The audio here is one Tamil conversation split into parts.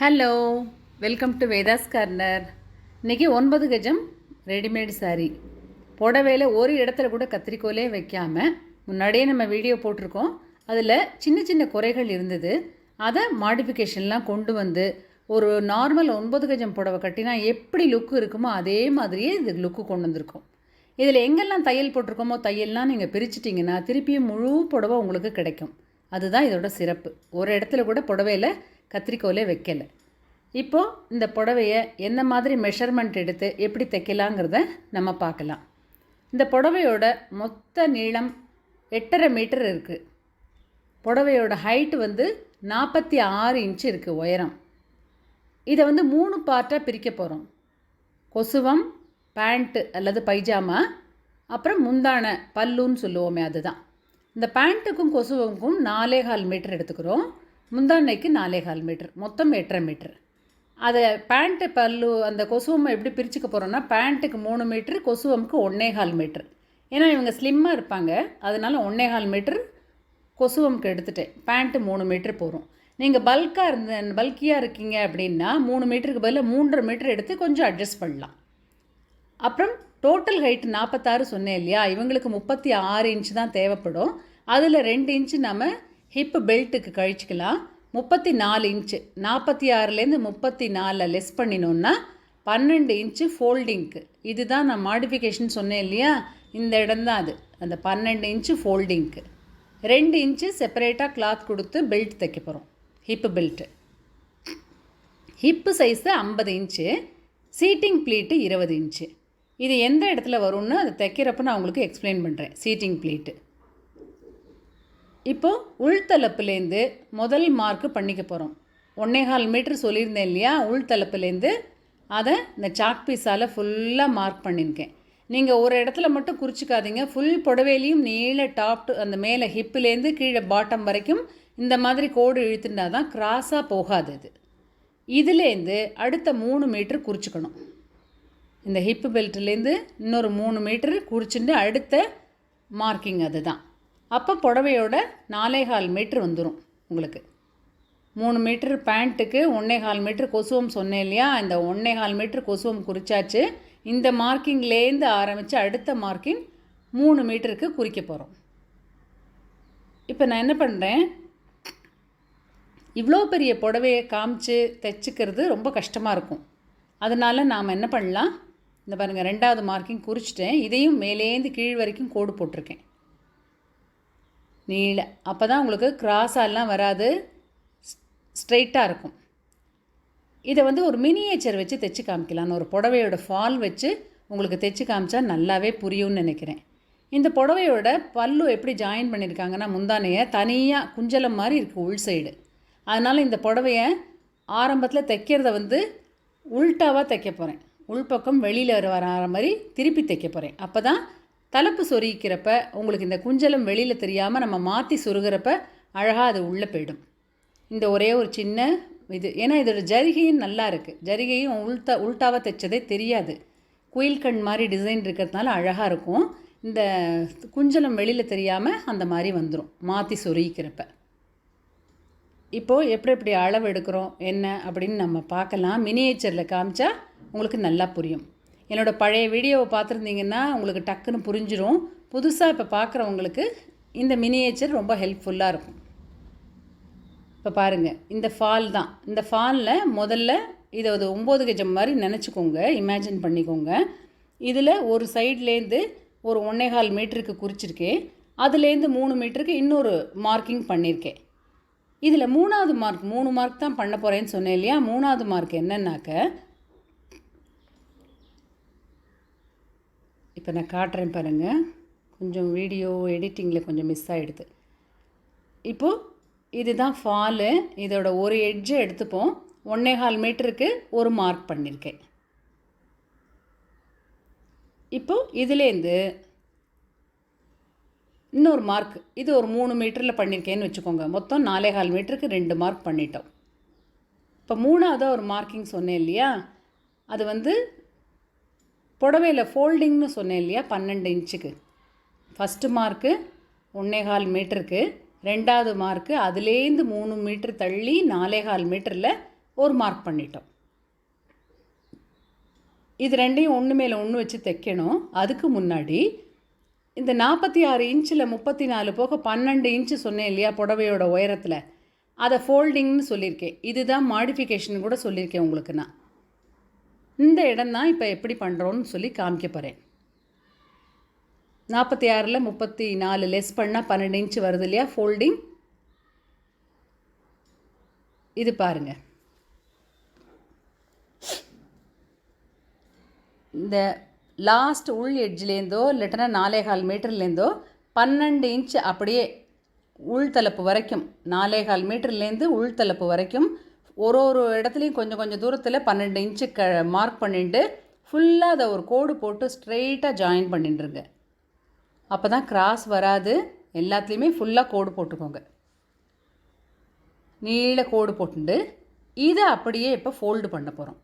Hello welcome to Veda's corner இன்றைக்கி ஒன்பது கஜம் ரெடிமேட் சாரீ புடவையில் ஒரு இடத்துல கூட கத்திரிக்கோலே வைக்காமல் முன்னாடியே நம்ம வீடியோ போட்டிருக்கோம். அதில் சின்ன சின்ன குறைகள் இருந்தது. அதை மாடிஃபிகேஷன்லாம் கொண்டு வந்து ஒரு நார்மல் ஒன்பது கஜம் புடவை கட்டினா எப்படி லுக்கு இருக்குமோ அதே மாதிரியே இது லுக்கு கொண்டு வந்திருக்கோம். இதில் எங்கெல்லாம் தையல் போட்டிருக்கோமோ தையல்லாம் நீங்கள் பிரிச்சிட்டிங்கன்னா திருப்பியும் முழு புடவை உங்களுக்கு கிடைக்கும். அதுதான் இதோட சிறப்பு. ஒரு இடத்துல கூட புடவையில் கத்திரிக்கோலே வைக்கலை. இப்போது இந்த புடவையை என்ன மாதிரி மெஷர்மெண்ட் எடுத்து எப்படி தைக்கலாங்கிறத நம்ம பார்க்கலாம். இந்த புடவையோட மொத்த நீளம் எட்டரை மீட்டர் இருக்குது புடவையோட ஹைட் வந்து நாற்பத்தி ஆறு இன்ச்சு இருக்குது உயரம். இதை வந்து மூணு பார்ட்டாக பிரிக்க போகிறோம் கொசுவம் பேண்ட்டு அல்லது பைஜாமா அப்புறம் முந்தான பல்லுன்னு சொல்லுவோமே அதுதான். இந்த பேண்ட்டுக்கும் கொசுவுக்கும் நாலே கால் மீட்டர் எடுத்துக்கிறோம். முந்தானைக்கு நாலே கால் மீட்ரு மொத்தம் எட்டரை மீட்ரு அதை பேண்ட்டு பல்லு அந்த கொசுவம் எப்படி பிரிச்சுக்க போகிறோன்னா பேண்ட்டுக்கு மூணு மீட்ரு கொசுவமுக்கு ஒன்றே கால் மீட்ரு ஏன்னா இவங்க ஸ்லிம்மாக இருப்பாங்க. அதனால் ஒன்றே கால் மீட்ரு கொசுவமுக்கு எடுத்துட்டேன். பேண்ட்டு மூணு மீட்ரு போகிறோம் நீங்கள் பல்காக இருந்த பல்கியாக இருக்கீங்க அப்படின்னா மூணு மீட்டருக்கு பதிலாக மூன்றரை மீட்டர் எடுத்து கொஞ்சம் அட்ஜஸ்ட் பண்ணலாம். அப்புறம் டோட்டல் ஹைட் நாற்பத்தாறு சொன்னேன் இல்லையா? இவங்களுக்கு முப்பத்தி ஆறு இன்ச்சு தான் தேவைப்படும். அதில் ரெண்டு இன்ச்சு நம்ம ஹிப்பு பெல்ட்டுக்கு கழிச்சிக்கலாம். முப்பத்தி நாலு இன்ச்சு நாற்பத்தி ஆறுலேருந்து முப்பத்தி நாலில் லெஸ் பண்ணினோன்னா பன்னெண்டு இன்ச்சு ஃபோல்டிங்க்கு இதுதான் நான் மாடிஃபிகேஷன் சொன்னேன் இல்லையா? இந்த இடம்தான் அது. அந்த பன்னெண்டு இன்ச்சு ஃபோல்டிங்க்கு ரெண்டு இன்ச்சு செப்பரேட்டாக கிளாத் கொடுத்து பெல்ட் தைக்க போகிறோம் ஹிப்பு பெல்ட்டு ஹிப்பு சைஸு ஐம்பது இன்ச்சு சீட்டிங் ப்ளீட்டு இருபது இன்ச்சு இது எந்த இடத்துல வரும்னு அதை தைக்கிறப்ப நான் உங்களுக்கு எக்ஸ்பிளைன் பண்ணுறேன் சீட்டிங் ப்ளீட்டு இப்போது உள்தலப்புலேருந்து முதல் மார்க்கு பண்ணிக்க போகிறோம் ஒன்னேகால் மீட்ரு சொல்லியிருந்தேன் இல்லையா? உள்தலப்புலேருந்து அதை இந்த சாக் பீஸால் ஃபுல்லாக மார்க் பண்ணியிருக்கேன். நீங்கள் ஒரு இடத்துல மட்டும் குறிச்சிக்காதீங்க. ஃபுல் புடவையிலையும் நீள டாப் டு அந்த மேலே ஹிப்புலேருந்து கீழே பாட்டம் வரைக்கும் இந்த மாதிரி கோடு இழுத்துட்டா தான் கிராஸாக போகாது இது இதுலேருந்து அடுத்த மூணு மீட்ரு குறிச்சிக்கணும். இந்த ஹிப்பு பெல்ட்லேருந்து இன்னொரு மூணு மீட்ரு குறிச்சுட்டு அடுத்த மார்க்கிங் அதுதான் அப்போ புடவையோட நாலேகால் மீட்ரு வந்துடும் உங்களுக்கு. மூணு மீட்ரு பேண்ட்டுக்கு ஒன்றேகால் மீட்ரு கொசுவம் சொன்னேன் இல்லையா? இந்த ஒன்றேகால் மீட்ரு கொசுவம் குறிச்சாச்சு. இந்த மார்க்கிங்லேருந்து ஆரம்பித்து அடுத்த மார்க்கிங் மூணு மீட்டருக்கு குறிக்க போகிறோம் இப்போ நான் என்ன பண்ணுறேன் இவ்வளோ பெரிய புடவையை காமிச்சு தைச்சிக்கிறது ரொம்ப கஷ்டமாக இருக்கும். அதனால் நாம் என்ன பண்ணலாம்? இந்த பாருங்கள் ரெண்டாவது மார்க்கிங் குறிச்சிட்டேன். இதையும் மேலேந்து கீழ் வரைக்கும் கோடு போட்டிருக்கேன். நீள அப்போ தான் உங்களுக்கு கிராஸாலாம் வராது. ஸ்ட்ரைட்டாக இருக்கும். இதை வந்து ஒரு மினியேச்சர் வச்சு தைச்சு காமிக்கலாம்னு ஒரு புடவையோட ஃபால் வச்சு உங்களுக்கு தைச்சு காமிச்சா நல்லாவே புரியும்னு நினைக்கிறேன். இந்த புடவையோட பல்லு எப்படி ஜாயின் பண்ணியிருக்காங்கன்னா முந்தானையை தனியாக குஞ்சலம் மாதிரி இருக்குது உள் சைடு அதனால் இந்த புடவையை ஆரம்பத்தில் தைக்கிறத வந்து உள்டாவாக தைக்க போகிறேன் உள்பக்கம் வெளியில் வர மாதிரி திருப்பி தைக்க போகிறேன் அப்போ தான் தலைப்பு சொருகிக்கிறப்ப உங்களுக்கு இந்த குஞ்சலம் வெளியில் தெரியாமல் நம்ம மாற்றி சொருகிறப்ப அழகாக அது உள்ளே போயிடும். இந்த ஒரே ஒரு சின்ன இது ஏன்னா இதோட ஜரிகையும் நல்லா இருக்குது ஜரிகையும் உள்டா உள்டாவாக தைச்சதே தெரியாது. குயில் கண் மாதிரி டிசைன் இருக்கிறதுனால அழகாக இருக்கும். இந்த குஞ்சலம் வெளியில் தெரியாமல் அந்த மாதிரி வந்துடும் மாற்றி சொருகிக்கிறப்ப. இப்போது எப்படி எப்படி அளவு எடுக்கிறோம் என்ன அப்படின்னு நம்ம பார்க்கலாம். மினியேச்சரில் காமிச்சா உங்களுக்கு நல்லா புரியும். என்னோடய பழைய வீடியோவை பார்த்துருந்தீங்கன்னா உங்களுக்கு டக்குன்னு புரிஞ்சிடும் புதுசாக இப்போ பார்க்குறவங்களுக்கு இந்த மினியேச்சர் ரொம்ப ஹெல்ப்ஃபுல்லாக இருக்கும். இப்போ பாருங்கள் இந்த ஃபால் தான். இந்த ஃபாலில் முதல்ல இதை ஒரு ஒம்பது கஜம் மாதிரி நினச்சிக்கோங்க இமேஜின் பண்ணிக்கோங்க. இதில் ஒரு சைட்லேருந்து ஒரு ஒன்னேகால் மீட்டருக்கு குறிச்சிருக்கேன். அதுலேருந்து மூணு மீட்டருக்கு இன்னொரு மார்க்கிங் பண்ணியிருக்கேன் இதில் மூணாவது மார்க் மூணு மார்க் தான் பண்ண போகிறேன்னு சொன்னேன் இல்லையா? மூணாவது மார்க் என்னன்னாக்க இப்போ நான் காட்டுறேன் பாருங்கள் கொஞ்சம் வீடியோ எடிட்டிங்கில் கொஞ்சம் மிஸ் ஆகிடுது இப்போது இதுதான் ஃபாலு இதோட ஒரு எட்ஜை எடுத்துப்போம். ஒன்றேகால் மீட்டருக்கு ஒரு மார்க் பண்ணியிருக்கேன். இப்போது இதுலேருந்து இன்னொரு மார்க் இது ஒரு மூணு மீட்டரில் பண்ணியிருக்கேன்னு வச்சுக்கோங்க. மொத்தம் நாலே கால் மீட்டருக்கு ரெண்டு மார்க் பண்ணிட்டோம். இப்போ மூணாவதாக ஒரு மார்க்கிங் சொன்னேன் இல்லையா? அது வந்து புடவையில் ஃபோல்டிங்னு சொன்னேன் இல்லையா பன்னெண்டு இன்ச்சுக்கு. ஃபஸ்ட்டு மார்க்கு ஒன்னேகால் மீட்டருக்கு. ரெண்டாவது மார்க்கு அதுலேருந்து மூணு மீட்ரு தள்ளி நாலேகால் மீட்டரில் ஒரு மார்க் பண்ணிட்டோம். இது ரெண்டையும் ஒன்று மேலே ஒன்று வச்சு தைக்கணும். அதுக்கு முன்னாடி இந்த நாற்பத்தி ஆறு இன்ச்சில் முப்பத்தி நாலு போக பன்னெண்டு இன்ச்சு சொன்னேன் இல்லையா புடவையோட உயரத்தில். அதை ஃபோல்டிங்னு சொல்லியிருக்கேன். இதுதான் மாடிஃபிகேஷன் கூட சொல்லியிருக்கேன் உங்களுக்கு நான். இந்த இடம் தான் இப்போ எப்படி பண்ணுறோன்னு சொல்லி காமிக்க போகிறேன் நாற்பத்தி ஆறில் முப்பத்தி நாலு லெஸ் பண்ணால் பன்னெண்டு இன்ச்சு வருது இல்லையா ஃபோல்டிங் இது பாருங்கள் இந்த லாஸ்ட் உள் எட்ஜ்லேருந்தோ இல்லைட்டனா நாலே கால் மீட்டர்லேருந்தோ பன்னெண்டு இன்ச் அப்படியே உள்தலப்பு வரைக்கும் நாலே கால் மீட்டர்லேருந்து உள்தலப்பு வரைக்கும் ஒரு ஒரு இடத்துலையும் கொஞ்சம் கொஞ்சம் தூரத்தில் பன்னெண்டு இன்ச்சு க மார்க் பண்ணிட்டு ஃபுல்லாக அதை ஒரு கோடு போட்டு ஸ்ட்ரெயிட்டாக ஜாயின் பண்ணிட்டுருங்க அப்போ தான் கிராஸ் வராது. எல்லாத்துலேயுமே ஃபுல்லாக கோடு போட்டுக்கோங்க. நீள கோடு போட்டுண்டு. இதை அப்படியே இப்போ ஃபோல்டு பண்ண போகிறோம்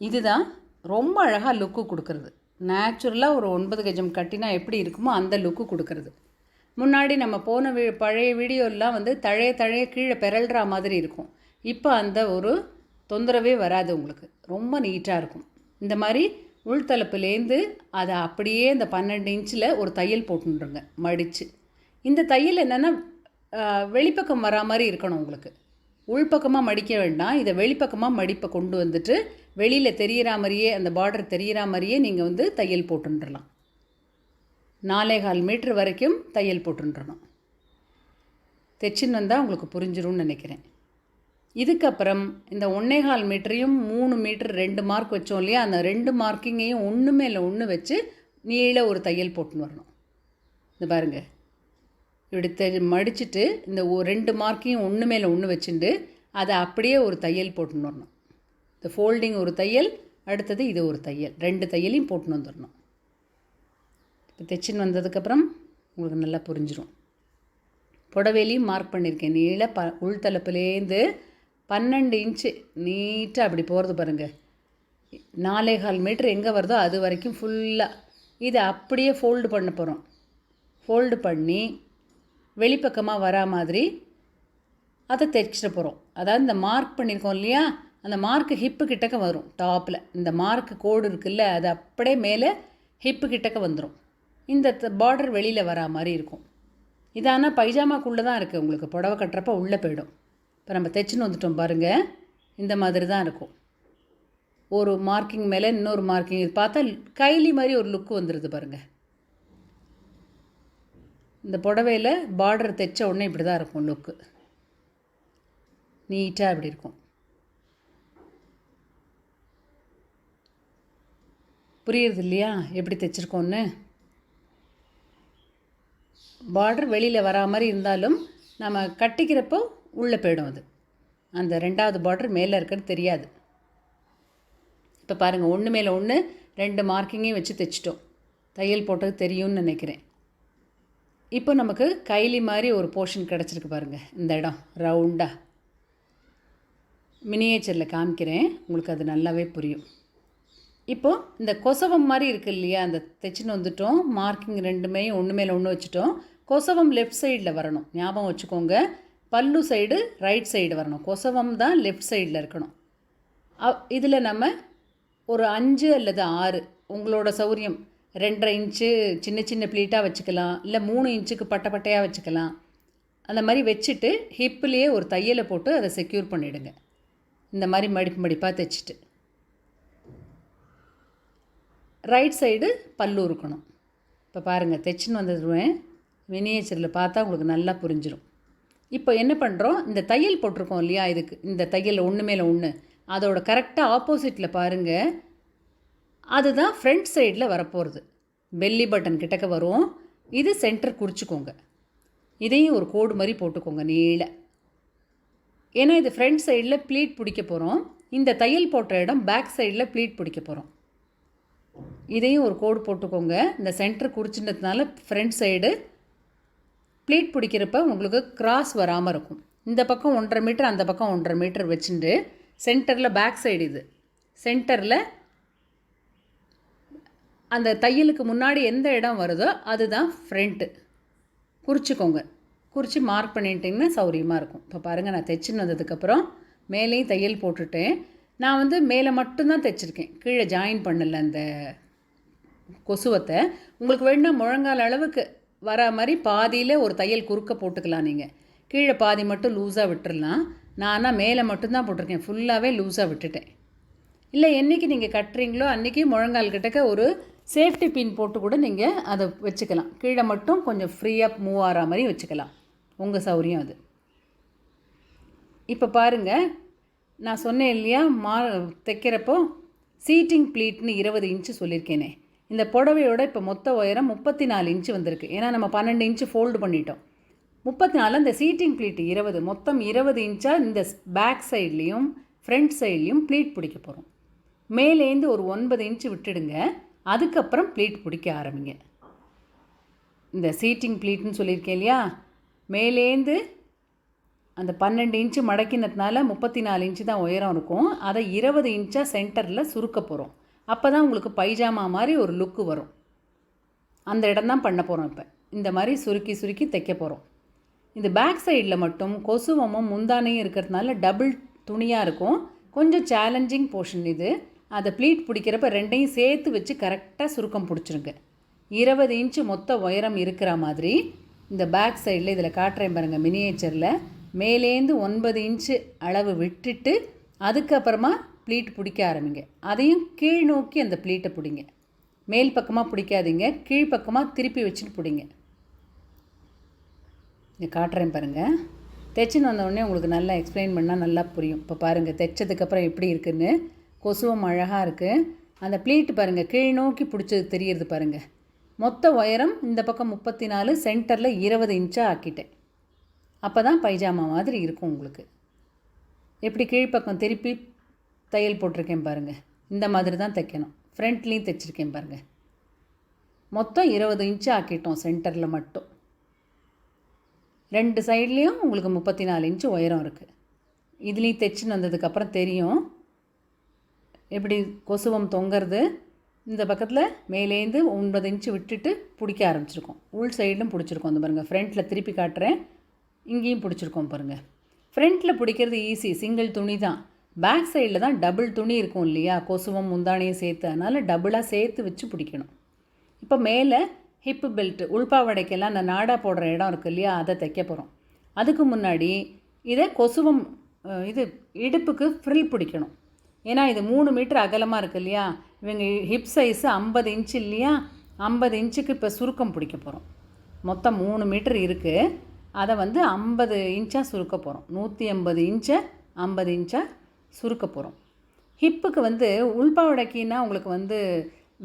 இதுதான் ரொம்ப அழகாக லுக்கு கொடுக்குறது. நேச்சுரலாக ஒரு ஒன்பது கஜம் கட்டினா எப்படி இருக்குமோ அந்த லுக்கு கொடுக்குறது. முன்னாடி நம்ம போன வீ பழைய வீடியோலாம் வந்து தழைய தழைய கீழே பெரல்ற மாதிரி இருக்கும். இப்போ அந்த ஒரு தொந்தரவே வராது உங்களுக்கு. ரொம்ப நீட்டாக இருக்கும். இந்த மாதிரி உள்தலப்புலேருந்து அதை அப்படியே இந்த பன்னெண்டு இன்ச்சில் ஒரு தையல் போட்டுருங்க மடித்து இந்த தையல் என்னென்னா வெளிப்பக்கம் வரா மாதிரி இருக்கணும் உங்களுக்கு. உள்பக்கமாக மடிக்க வேண்டாம் இதை வெளிப்பக்கமாக மடிப்பை கொண்டு வந்துட்டு வெளியில் தெரியிற மாதிரியே அந்த பார்டர் தெரியிற மாதிரியே நீங்கள் வந்து தையல் போட்டுன்றலாம். நாலே கால் மீட்ரு வரைக்கும் தையல் போட்டுன்றணும் தைச்சின்னு வந்தால் உங்களுக்கு புரிஞ்சிரும்னு நினைக்கிறேன். இதுக்கப்புறம் இந்த ஒன்றே கால் மீட்டரையும் மூணு மீட்டர் ரெண்டு மார்க் வச்சோம் இல்லையா? அந்த ரெண்டு மார்க்கிங்கையும் ஒன்று மேலே ஒன்று வச்சு நீள ஒரு தையல் போட்டுன்னு வரணும். இந்த பாருங்கள் இப்படி தெ மடிச்சுட்டு இந்த ஒ- ரெண்டு மார்க்கையும் ஒன்று மேலே ஒன்று வச்சுட்டு அதை அப்படியே ஒரு தையல் போட்டுன்னு வரணும். இந்த ஃபோல்டிங் ஒரு தையல் அடுத்தது இது ஒரு தையல். ரெண்டு தையலையும் போட்டுன்னு வந்துடணும் இப்போ தைச்சின்னு வந்ததுக்கப்புறம் உங்களுக்கு நல்லா புரிஞ்சிடும் புடவையிலையும் மார்க் பண்ணியிருக்கேன் நீள ப உள்தலப்புலேருந்து பன்னெண்டு இன்ச்சு நீட்டாக அப்படி போகிறது பாருங்கள் நாலே கால் மீட்ரு எங்கே வருதோ அது வரைக்கும் ஃபுல்லாக இதை அப்படியே ஃபோல்டு பண்ண போகிறோம் ஃபோல்டு பண்ணி வெளிப்பக்கமாக வரா மாதிரி அதை தைச்சிட போகிறோம் அதாவது இந்த மார்க் பண்ணியிருக்கோம் இல்லையா? அந்த மார்க்கு ஹிப்பு கிட்டக்க வரும் டாப்பில் இந்த மார்க்கு கோடு இருக்குல்ல அது அப்படியே மேலே ஹிப்பு கிட்டக்க வந்துடும் இந்த பார்டர் வெளியில் வரா மாதிரி இருக்கும். இது ஆனால் பைஜாமாக்குள்ளே தான் இருக்குது உங்களுக்கு. புடவை கட்டுறப்ப உள்ளே போயிடும். இப்போ நம்ம தைச்சின்னு வந்துட்டோம் பாருங்கள் இந்த மாதிரி தான் இருக்கும். ஒரு மார்க்கிங் மேலே இன்னொரு மார்க்கிங் இது பார்த்தா கைலி மாதிரி ஒரு லுக்கு வந்துடுது பாருங்கள் இந்த புடவையில் பார்டர் தைச்ச உடனே இப்படி தான் இருக்கும் லுக்கு நீட்டாக இப்படி இருக்கும். புரியுறது இல்லையா? எப்படி தைச்சிருக்கோன்னு பார்டர் வெளியில் வரா மாதிரி இருந்தாலும் நம்ம கட்டிக்கிறப்போ உள்ளே போயிடும் அது. அந்த ரெண்டாவது பார்டர் மேலே இருக்கிறது தெரியாது. இப்போ பாருங்கள் ஒன்று மேலே ஒன்று ரெண்டு மார்க்கிங்கையும் வச்சு தைச்சிட்டோம். தையல் போட்டது தெரியும்னு நினைக்கிறேன். இப்போ நமக்கு கைலி மாதிரி ஒரு போர்ஷன் கிடச்சிருக்கு பாருங்கள் இந்த இடம் ரவுண்டாக மினியேச்சரில் காமிக்கிறேன் உங்களுக்கு அது நல்லாவே புரியும். இப்போது இந்த கொசவம் மாதிரி இருக்கு இல்லையா அந்த தைச்சின்னு வந்துட்டோம் மார்க்கிங் ரெண்டுமே ஒன்று மேலே ஒன்று வச்சுட்டோம். கொசவம் லெஃப்ட் சைடில் வரணும். ஞாபகம் வச்சுக்கோங்க பல்லு சைடு ரைட் சைடு வரணும். கொசவம் தான் லெஃப்ட் சைடில் இருக்கணும். இதில் நம்ம ஒரு அஞ்சு அல்லது ஆறு உங்களோட சௌரியம் ரெண்டரை இன்ச்சு சின்ன சின்ன ப்ளீட்டாக வச்சுக்கலாம். இல்லை மூணு இன்ச்சுக்கு பட்டை பட்டையாக வச்சுக்கலாம். அந்த மாதிரி வச்சுட்டு ஹிப்பிலேயே ஒரு தையலை போட்டு அதை செக்யூர் பண்ணிவிடுங்க இந்த மாதிரி மடிப்பு மடிப்பாக தைச்சிட்டு. ரைட் சைடு பல்லு இருக்கணும் இப்போ பாருங்கள் தைச்சின்னு வந்துடுவேன் மினியேச்சரில் பார்த்தா உங்களுக்கு நல்லா புரிஞ்சிடும் இப்போ என்ன பண்ணுறோம் இந்த தையல் போட்டிருக்கோம் இல்லையா? இதுக்கு இந்த தையல் ஒன்று மேலே ஒன்று அதோட கரெக்டாக ஆப்போசிட்டில் பாருங்கள் அதுதான் ஃப்ரண்ட் சைடில் வரப்போகிறது பெல்லி பட்டன் கிட்டக்க வரும். இது சென்டர் குறிச்சிக்கோங்க. இதையும் ஒரு கோடு மாதிரி போட்டுக்கோங்க நீள. ஏன்னா இது ஃப்ரண்ட் சைடில் ப்ளீட் பிடிக்க போகிறோம் இந்த தையல் போட்ட இடம் பேக் சைடில் ப்ளீட் பிடிக்க போகிறோம் இதையும் ஒரு கோடு போட்டுக்கோங்க. இந்த சென்டர் குறிச்சின்றதுனால ஃப்ரண்ட் சைடு ப்ளீட் பிடிக்கிறப்ப உங்களுக்கு கிராஸ் வராமல் இருக்கும். இந்த பக்கம் ஒன்றரை மீட்டர் அந்த பக்கம் ஒன்றரை மீட்டர் வச்சுட்டு சென்டரில் பேக் சைடு இது. சென்டரில் அந்த தையலுக்கு முன்னாடி எந்த இடம் வருதோ அதுதான் ஃப்ரண்ட்டு குறிச்சிக்கோங்க. குறித்து மார்க் பண்ணிட்டிங்கன்னா சௌரியமாக இருக்கும். இப்போ பாருங்கள் நான் தைச்சின்னு வந்ததுக்கப்புறம் மேலேயும் தையல் போட்டுட்டேன். நான் வந்து மேலே மட்டும்தான் தைச்சிருக்கேன். கீழே ஜாயின் பண்ணல அந்த கொசுவத்தை. உங்களுக்கு வேணும்னா முழங்கால் அளவுக்கு வர மாதிரி பாதியில் ஒரு தையல் குறுக்க போட்டுக்கலாம் நீங்கள் கீழே பாதி மட்டும் லூஸாக விட்டுடலாம் நான் ஆனால் மேலே மட்டும்தான் போட்டிருக்கேன். ஃபுல்லாகவே லூஸாக விட்டுட்டேன். இல்லை என்றைக்கு நீங்கள் கட்டுறீங்களோ அன்றைக்கி முழங்கால் கிட்டக்க ஒரு சேஃப்டி பின் போட்டு கூட நீங்கள் அதை வச்சுக்கலாம். கீழே மட்டும் கொஞ்சம் ஃப்ரீயாக மூவ் ஆகிற மாதிரி வச்சுக்கலாம். உங்கள் சௌரியம் அது. இப்போ பாருங்கள் நான் சொன்னேன் இல்லையா? மா தைக்கிறப்போ சீட்டிங் ப்ளீட்னு இருபது இன்ச்சு சொல்லியிருக்கேனே. இந்த புடவையோட இப்போ மொத்த உயரம் முப்பத்தி நாலு இன்ச்சு வந்திருக்கு. ஏன்னா நம்ம பன்னெண்டு இன்ச்சு ஃபோல்டு பண்ணிட்டோம். முப்பத்தி நாலு அந்த சீட்டிங் ப்ளீட் இருபது. மொத்தம் இருபது இன்ச்சாக இந்த பேக் சைட்லேயும் ஃப்ரண்ட் சைட்லேயும் ப்ளீட் பிடிக்க போகிறோம் மேலேந்து ஒரு ஒன்பது இன்ச்சு விட்டுடுங்க. அதுக்கப்புறம் ப்ளீட் பிடிக்க ஆரம்பிங்க. இந்த சீட்டிங் ப்ளீட்னு சொல்லியிருக்கேன் இல்லையா? மேலேந்து அந்த பன்னெண்டு இன்ச்சு மடக்கினதுனால முப்பத்தி நாலு இன்ச்சு தான் உயரம் இருக்கும். அதை இருபது இன்ச்சாக சென்டரில் சுருக்க போகிறோம் அப்போ தான் உங்களுக்கு பைஜாமா மாதிரி ஒரு லுக்கு வரும். அந்த இடம் தான் பண்ண போகிறோம் இப்போ. இந்த மாதிரி சுருக்கி சுருக்கி தைக்க போகிறோம் இந்த பேக் சைடில் மட்டும் கொசுவமும் முந்தானையும் இருக்கிறதுனால டபுள் துணியாக இருக்கும். கொஞ்சம் சேலஞ்சிங் போர்ஷன் இது. அதை ப்ளீட் பிடிக்கிறப்ப ரெண்டையும் சேர்த்து வச்சு கரெக்டாக சுருக்கம் பிடிச்சிருங்க. இருபது இன்ச்சு மொத்த உயரம் இருக்கிற மாதிரி இந்த பேக் சைடில் இதில் காட்டுறேன் பாருங்கள் மினியேச்சரில் மேலேந்து ஒன்பது இன்ச்சு அளவு விட்டுட்டு அதுக்கப்புறமா ப்ளீட் பிடிக்க ஆரம்பிங்க. அதையும் கீழ் நோக்கி அந்த ப்ளீட்டை பிடிங்க. மேல் பக்கமாக பிடிக்காதீங்க. கீழ்ப்பக்கமாக திருப்பி வச்சுட்டு பிடிங்க. இங்கே காட்டுறேன் பாருங்கள் தைச்சின்னு வந்தோடனே உங்களுக்கு நல்லா எக்ஸ்பிளைன் பண்ணால் நல்லா புரியும். இப்போ பாருங்கள் தைச்சதுக்கப்புறம் எப்படி இருக்குதுன்னு கொசுவம் அழகாக இருக்குது அந்த ப்ளீட் பாருங்கள் கீழ் நோக்கி பிடிச்சது தெரியறது பாருங்கள் மொத்த உயரம் இந்த பக்கம் முப்பத்தி நாலு சென்டரில் இருபது இன்ச்சாக ஆக்கிட்டேன். அப்போ தான் பைஜாமா மாதிரி இருக்கும் உங்களுக்கு. எப்படி கீழ்ப்பக்கம் திருப்பி தையல் போட்டிருக்கேன் பாருங்கள் இந்த மாதிரி தான் தைக்கணும். ஃப்ரண்ட்லேயும் தைச்சிருக்கேன் பாருங்கள் மொத்தம் இருபது இன்ச்சு ஆக்கிட்டோம் சென்டரில் மட்டும். ரெண்டு சைட்லேயும் உங்களுக்கு முப்பத்தி நாலு இன்ச்சு உயரம் இருக்குது இதுலேயும் தைச்சின்னு வந்ததுக்கப்புறம் தெரியும். எப்படி கொசுவம் தொங்குறது இந்த பக்கத்தில் மேலேந்து ஒன்பது இன்ச்சு விட்டுட்டு பிடிக்க ஆரம்பிச்சிருக்கோம். உள் சைடும் பிடிச்சிருக்கோம். அந்த பாருங்கள் ஃப்ரண்ட்டில் திருப்பி காட்டுறேன். இங்கேயும் பிடிச்சிருக்கோம் பாருங்கள் ஃப்ரண்ட்டில் பிடிக்கிறது ஈஸி சிங்கிள் துணி தான். பேக் சைடில் தான் டபுள் துணி இருக்கும் இல்லையா? கொசுவம் முந்தானையும் சேர்த்து. அதனால் டபுளாக சேர்த்து வச்சு பிடிக்கணும். இப்போ மேலே ஹிப்பு பெல்ட்டு உள்பாவடைக்கெல்லாம் அந்த நாடா போடுற இடம் இருக்குது இல்லையா? அதை தைக்க போகிறோம் அதுக்கு முன்னாடி இதை கொசுவம் இது இடுப்புக்கு ஃப்ரில் பிடிக்கணும். ஏன்னா இது மூணு மீட்டர் அகலமாக இருக்கு இல்லையா? இவங்க ஹிப் சைஸு ஐம்பது இன்ச்சு இல்லையா? ஐம்பது இன்ச்சுக்கு இப்போ சுருக்கம் பிடிக்க போகிறோம் மொத்தம் மூணு மீட்டர் இருக்குது அதை வந்து ஐம்பது இன்ச்சாக சுருக்க போகிறோம் நூற்றி ஐம்பது இன்ச்சை ஐம்பது இன்ச்சாக சுருக்க போகிறோம் ஹிப்புக்கு வந்து உள்பாவடைக்கின்னா உங்களுக்கு வந்து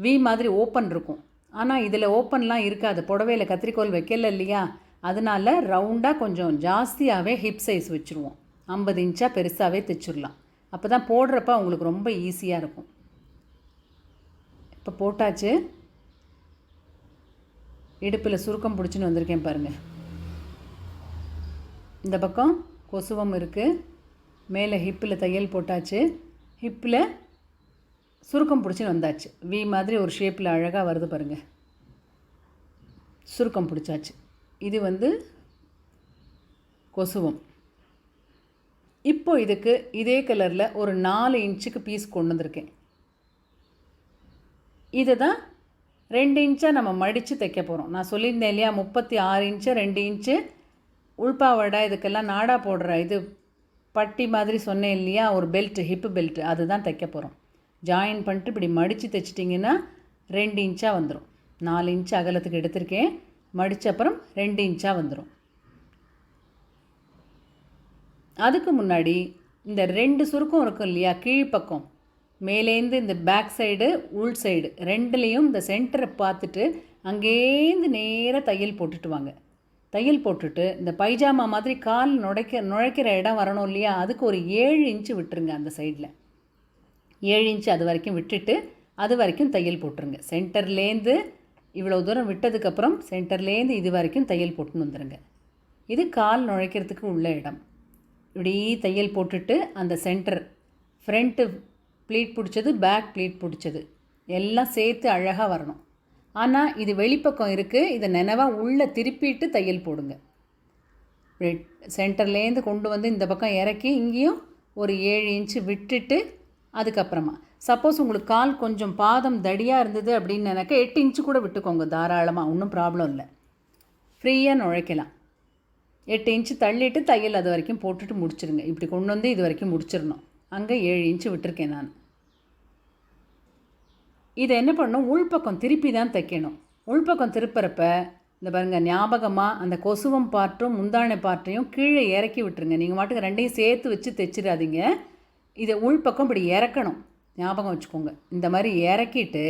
வி மாதிரி ஓப்பன் இருக்கும். ஆனால் இதில் ஓப்பன்லாம் இருக்காது. புடவையில் கத்திரிக்கோல் வைக்கல இல்லையா? அதனால ரவுண்டாக கொஞ்சம் ஜாஸ்தியாகவே ஹிப் சைஸ் வச்சுருவோம். ஐம்பது இன்ச்சாக பெருசாகவே தைச்சிடலாம். அப்போ தான் போடுறப்ப உங்களுக்கு ரொம்ப ஈஸியாக இருக்கும். இப்போ போட்டாச்சு. இடுப்பில் சுருக்கம் பிடிச்சின்னு வந்திருக்கேன் பாருங்கள் இந்த பக்கம் கொசுவம் இருக்குது மேலே ஹிப்பில் தையல் போட்டாச்சு. ஹிப்பில் சுருக்கம் பிடிச்சின்னு வந்தாச்சு. வி மாதிரி ஒரு ஷேப்பில் அழகாக வருது பாருங்கள் சுருக்கம் பிடிச்சாச்சு. இது வந்து கொசுவம். இப்போ இதுக்கு இதே கலரில் ஒரு நாலு இன்ச்சுக்கு பீஸ் கொண்டு வந்திருக்கேன். இதை தான் ரெண்டு இன்ச்சாக நம்ம மடித்து தைக்க போகிறோம் நான் சொல்லியிருந்தேன் இல்லையா முப்பத்தி ஆறு இன்ச்சு ரெண்டு இன்ச்சு உள்பாவடை இதுக்கெல்லாம் நாடா போடுற இது பட்டி மாதிரி சொன்னேன் இல்லையா? ஒரு பெல்ட் ஹிப்பு பெல்ட் அதுதான் தைக்க போகிறோம் ஜாயின் பண்ணிட்டு இப்படி மடித்து தைச்சிட்டிங்கன்னா ரெண்டு இன்ச்சாக வந்துடும் நாலு இன்ச் அகலத்துக்கு எடுத்திருக்கேன். மடித்த அப்புறம் ரெண்டு இன்ச்சாக வந்துடும் அதுக்கு முன்னாடி இந்த ரெண்டு சுருக்கம் இருக்கும் இல்லையா? கீழ்ப்பக்கம். மேலேந்து இந்த பேக் சைடு உள் சைடு ரெண்டுலேயும் இந்த சென்டரை பார்த்துட்டு அங்கேருந்து நேராக தையல் போட்டுட்டு வாங்க. தையல் போட்டுட்டு இந்த பைஜாமா மாதிரி கால் நுழைக்க நுழைக்கிற இடம் வரணும் இல்லையா? அதுக்கு ஒரு ஏழு இன்ச்சு விட்டுருங்க அந்த சைடில். ஏழு இன்ச்சு அது வரைக்கும் விட்டுட்டு அது வரைக்கும் தையல் போட்டுருங்க. சென்டர்லேருந்து இவ்வளோ தூரம் விட்டதுக்கப்புறம் சென்டர்லேருந்து இது வரைக்கும் தையல் போட்டுன்னு வந்துடுங்க இது கால் நுழைக்கிறதுக்கு உள்ள இடம். இப்படி தையல் போட்டுட்டு அந்த சென்டர் ஃப்ரண்ட்டு ப்ளீட் பிடிச்சது பேக் ப்ளீட் பிடிச்சது. எல்லாம் சேர்த்து அழகாக வரணும். ஆனால் இது வெளிப்பக்கம் இருக்குது இதை நினைவாக உள்ளே திருப்பிட்டு தையல் போடுங்க. சென்டர்லேருந்து கொண்டு வந்து இந்த பக்கம் இறக்கி இங்கேயும் ஒரு ஏழு இன்ச்சு விட்டுட்டு அதுக்கப்புறமா. சப்போஸ் உங்களுக்கு கால் கொஞ்சம் பாதம் தடியாக இருந்தது அப்படின்னு நினைக்க எட்டு இன்ச்சு கூட விட்டுக்கோங்க தாராளமாக ஒன்றும் ப்ராப்ளம் இல்லை. ஃப்ரீயாக நுழைக்கலாம். எட்டு இன்ச்சு தள்ளிட்டு தையல் அது வரைக்கும் போட்டுட்டு முடிச்சிருங்க. இப்படி கொண்டு வந்து இது வரைக்கும் முடிச்சிடணும். அங்கே ஏழு இன்ச்சு விட்டுருக்கேன் நான். இதை என்ன பண்ணணும்? உள்பக்கம் திருப்பி தான் தைக்கணும். உள்பக்கம் திருப்புறப்ப இந்த பாருங்கள் ஞாபகமாக அந்த கொசுவம் பாட்டும் முந்தானை பாட்டையும் கீழே இறக்கி விட்டுருங்க. நீங்கள் மாட்டுக்கு ரெண்டையும் சேர்த்து வச்சு தைச்சிடாதீங்க. இதை உள்பக்கம் இப்படி இறக்கணும். ஞாபகம் வச்சுக்கோங்க. இந்த மாதிரி இறக்கிட்டு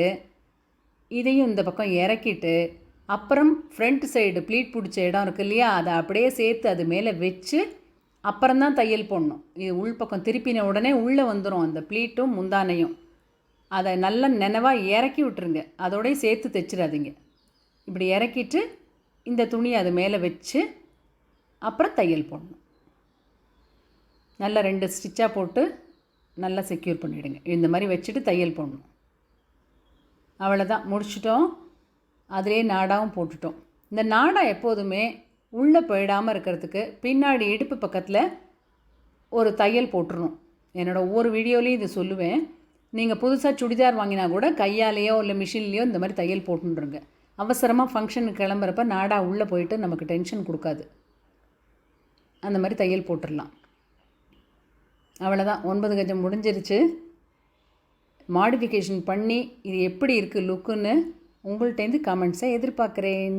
இதையும் இந்த பக்கம் இறக்கிட்டு அப்புறம் ஃப்ரண்ட் சைடு ப்ளீட் பிடிச்ச இடம் இருக்கு இல்லையா? அதை அப்படியே சேர்த்து அது மேலே வச்சு அப்புறம் தான் தையல் போடணும். இது உள்பக்கம் திருப்பின உடனே உள்ளே வந்துடும் அந்த ப்ளீட்டும் முந்தானையும். அதை நல்லா நினைவாக இறக்கி விட்டுருங்க. அதோடய சேர்த்து தைச்சிடாதீங்க. இப்படி இறக்கிட்டு இந்த துணியை அது மேலே வச்சு அப்புறம் தையல் போடணும். நல்லா ரெண்டு ஸ்டிச்சாக போட்டு நல்லா செக்யூர் பண்ணிவிடுங்க இந்த மாதிரி வச்சுட்டு தையல் போடணும். அவ்வளோதான் முடிச்சிட்டோம். அதிலே நாடாவும் போட்டுட்டோம். இந்த நாடா எப்போதுமே உள்ளே போயிடாமல் இருக்கிறதுக்கு பின்னாடி இடுப்பு பக்கத்தில் ஒரு தையல் போட்டுருணும் என்னோடய ஒவ்வொரு வீடியோலையும் இது சொல்லுவேன். நீங்கள் புதுசாக சுடிதார் வாங்கினா கூட கையாலேயோ இல்லை மிஷின்லேயோ இந்த மாதிரி தையல் போட்டுருங்க அவசரமாக ஃபங்க்ஷனுக்கு கிளம்புறப்ப நாடா உள்ளே போயிட்டு நமக்கு டென்ஷன் கொடுக்காது. அந்த மாதிரி தையல் போட்டுடலாம் அவ்வளோதான் ஒன்பது கஜம் முடிஞ்சிருச்சு. மாடிஃபிகேஷன் பண்ணி இது எப்படி இருக்குது லுக்குன்னு உங்கள்கிட்டேருந்து கமெண்ட்ஸை எதிர்பார்க்குறேன்.